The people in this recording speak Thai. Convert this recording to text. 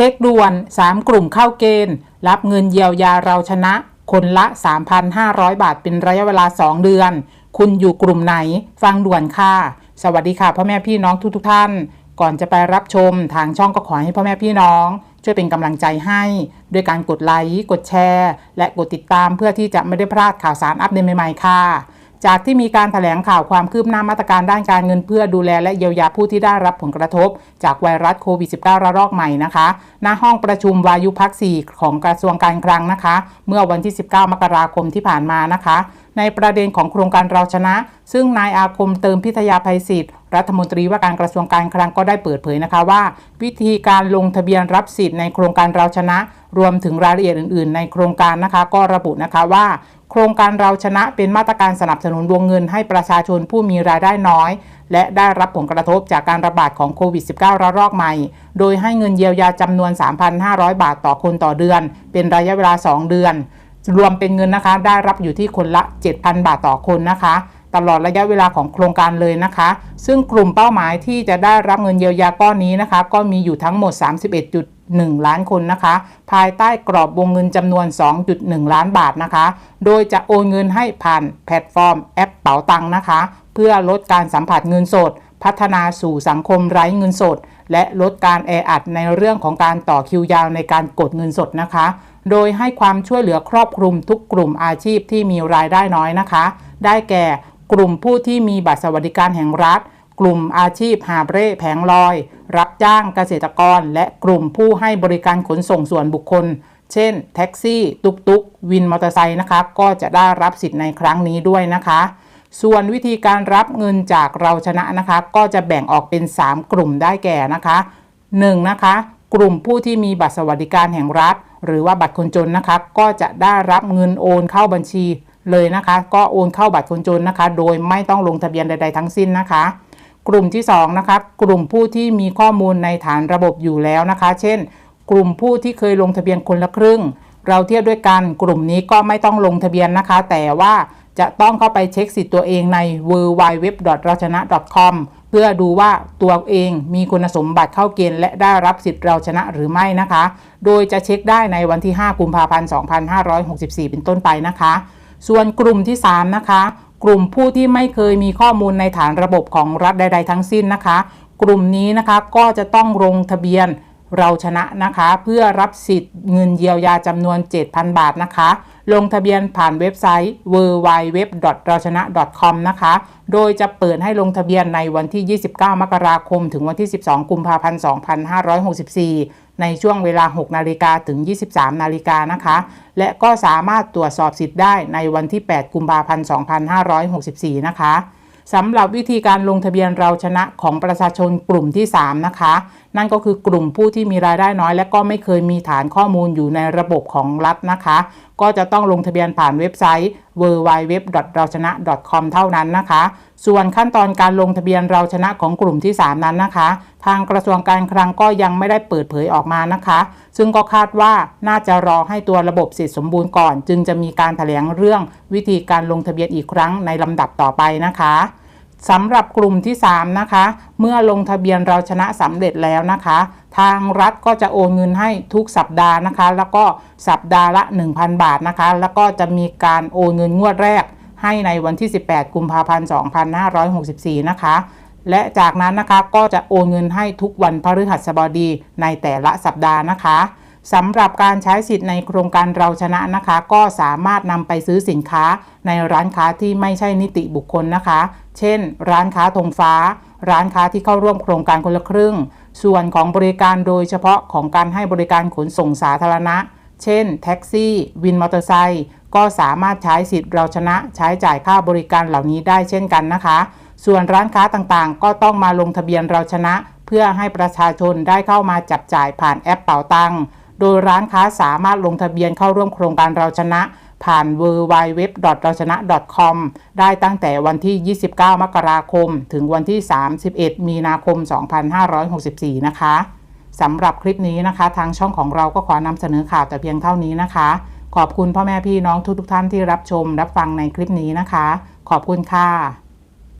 เช็คด่วน 3 กลุ่มเข้าเกณฑ์ รับเงินเยียวยาเราชนะ คนละ 3,500 บาทเป็นระยะเวลา 2 เดือน คุณอยู่กลุ่มไหน ฟังด่วนค่ะ สวัสดีค่ะพ่อแม่พี่น้องทุกๆท่าน ก่อนจะไปรับชมทางช่องก็ขอให้พ่อแม่พี่น้อง ช่วยเป็นกำลังใจให้ ด้วยการกดไลค์ กดแชร์ และกดติดตามเพื่อที่จะไม่ได้พลาดข่าวสารอัปเดตใหม่ๆค่ะ จากที่มีการถแถลงข่าวความคืบหน้ามาตรการด้านการเงินเพื่อดูแลและเยียวยาผู้ที่ได้รับผลกระทบ จากไวรัสโควิด -19 ระลอกใหม่นะคะ ณ ห้องประชุมวายุพักสีของกระทรวงการคลังนะคะ เมื่อวันที่ 19 มกราคมที่ผ่านมานะคะ ในประเด็นของโครงการเราชนะ ซึ่งนายอาคมเติมพิทยาภัยศิษย์รัฐมนตรีว่าการกระทรวงการคลังก็ได้เปิดเผยนะคะว่า วิธีการลงทะเบียนรับสิทธิ์ในโครงการเราชนะ รวมถึงรายละเอียดอื่น ๆ ในโครงการนะคะ ก็ระบุนะคะว่า โครงการเราชนะเป็นมาตรการสนับสนุนวงเงินให้ประชาชนผู้มีรายได้น้อย และได้รับผลกระทบจากการระบาดของโควิด -19 ระลอกใหม่ โดยให้เงินเยียวยาจำนวน 3,500 บาทต่อคนต่อเดือน เป็นระยะเวลา 2 เดือน รวมเป็นเงินนะคะ ได้รับอยู่ที่คนละ 7,000 บาทต่อคนนะคะตลอดระยะเวลาของโครงการเลยนะคะ ซึ่งกลุ่มเป้าหมายที่จะได้รับเงินเยียวยาก้อนนี้นะคะ ก็มีอยู่ทั้งหมด 1 ล้านคนนะคะ ภายใต้กรอบวงเงินจำนวน 2.1 ล้านบาทนะคะ โดยจะโอนเงินให้ผ่านแพลตฟอร์มแอปเป๋าตังค์นะคะ เพื่อลดการสัมผัสเงินสด พัฒนาสู่สังคมไร้เงินสด และลดการแออัดในเรื่องของการต่อคิวยาวในการกดเงินสดนะคะ โดยให้ความช่วยเหลือครอบคลุมทุกกลุ่มอาชีพที่มีรายได้น้อยนะคะ ได้แก่กลุ่มผู้ที่มีบัตรสวัสดิการแห่งรัฐ กลุ่มอาชีพหาเร่แผงลอย รับจ้างเกษตรกร และกลุ่มผู้ให้บริการขนส่งส่วนบุคคล เช่น แท็กซี่ ตุกตุกวินมอเตอร์ไซค์นะคะ ก็จะได้รับสิทธิ์ในครั้งนี้ด้วยนะคะ ส่วนวิธีการรับเงินจากเราชนะนะคะ ก็จะแบ่งออกเป็น 3 กลุ่มได้แก่นะคะ 1. นะคะ กลุ่มผู้ที่มีบัตรสวัสดิการแห่งรัฐ หรือว่าบัตรคนจนนะคะ ก็จะได้รับเงินโอนเข้าบัญชีเลยนะคะ ก็โอนเข้าบัตรคนจนนะคะ โดยไม่ต้องลงทะเบียนใด ๆ ทั้งสิ้นนะคะ กลุ่มที่2นะคะกลุ่มผู้ที่มีข้อมูลในฐานระบบอยู่แล้วนะคะ เช่น กลุ่มผู้ที่เคยลงทะเบียนคนละครึ่ง เราเทียบด้วยกันกลุ่มนี้ก็ไม่ต้องลงทะเบียนนะคะ แต่ว่าจะต้องเข้าไปเช็คสิทธิ์ตัวเองใน w w w r a c h a n a c o m เพื่อดูว่าตัวเองมีคุณสมบัติเข้าเกณฑ์และได้รับสิทธิ์เราชนะหรือไม่นะคะ โดยจะเช็คได้ในวันที่ 5 กุมภาพันธ์ 2564 เป็นต้นไปนะคะ ส่วนกลุ่มที่ 3 นะคะ กลุ่มผู้ที่ไม่เคยมีข้อมูลในฐานระบบของรัฐใด ๆ ทั้งสิ้นนะคะ กลุ่มนี้นะคะก็จะต้องลงทะเบียนเราชนะนะคะ เพื่อรับสิทธิ์เงินเยียวยาจำนวน 7,000 บาทนะคะ ลงทะเบียนผ่านเว็บไซต์ w w w r a c h a n a c o m นะคะ โดยจะเปิดให้ลงทะเบียนในวันที่ 29 มกราคม ถึงวันที่ 12 กุมภาพันธ์ 2564 ในช่วงเวลา 6 นาฬิกาถึง 23 นาฬิกานะคะ และก็สามารถตรวจสอบสิทธิ์ได้ในวันที่ 8 กุมภาพันธ์ 2564 นะคะสำหรับวิธีการลงทะเบียนเราชนะของประชาชนกลุ่มที่ 3 นะคะนั่นก็คือกลุ่มผู้ที่มีรายได้น้อย และก็ไม่เคยมีฐานข้อมูลอยู่ในระบบของรัฐนะคะ ก็จะต้องลงทะเบียนผ่านเว็บไซต์ w w w r a c h a n a c o m เท่านั้นนะคะ ส่วนขั้นตอนการลงทะเบียนเราชนะของกลุ่มที่ 3 นั้นนะคะ ทางกระทรวงการคลังก็ยังไม่ได้เปิดเผยออกมานะคะ ซึ่งก็คาดว่าน่าจะรอให้ตัวระบบเสร็จสมบูรณ์ก่อน จึงจะมีการถแถลงเรื่องวิธีการลงทะเบียนอีกครั้งในลำดับต่อไปนะคะ สำหรับกลุ่มที่ 3 นะคะ เมื่อลงทะเบียนเราชนะสำเร็จแล้วนะคะ ทางรัฐก็จะโอนเงินให้ทุกสัปดาห์นะคะ แล้วก็สัปดาห์ละ 1,000 บาทนะคะ แล้วก็จะมีการโอนเงินงวดแรก ให้ในวันที่ 18 กุมภาพันธ์ 2564 นะคะ และจากนั้นนะคะก็จะโอนเงินให้ทุกวันพฤหัสบดีในแต่ละสัปดาห์นะคะ สำหรับการใช้สิทธิ์ในโครงการเราชนะนะคะ ก็สามารถนำไปซื้อสินค้าในร้านค้าที่ไม่ใช่นิติบุคคลนะคะ เช่น ร้านค้าธงฟ้า ร้านค้าที่เข้าร่วมโครงการคนละครึ่ง ส่วนของบริการโดยเฉพาะของการให้บริการขนส่งสาธารณะ เช่น แท็กซี่ วินมอเตอร์ไซค์ก็สามารถใช้สิทธิ์เราชนะใช้จ่ายค่าบริการเหล่านี้ได้เช่นกันนะคะ ส่วนร้านค้าต่างๆ ก็ต้องมาลงทะเบียนเราชนะ เพื่อให้ประชาชนได้เข้ามาจับจ่ายผ่านแอปเป๋าตังค์ โดยร้านค้าสามารถลงทะเบียนเข้าร่วมโครงการเราชนะ ผ่าน w w w เราชนะ .com ได้ตั้งแต่วันที่ 29 มกราคม ถึงวันที่ 31 มีนาคม 2564 นะคะสำหรับคลิปนี้นะคะ ทางช่องของเราก็ขอนำเสนอข่าวแต่เพียงเท่านี้นะคะ ขอบคุณพ่อแม่พี่น้องทุกๆทท่านที่รับชมรับฟังในคลิปนี้นะคะ ขอบคุณค่ะ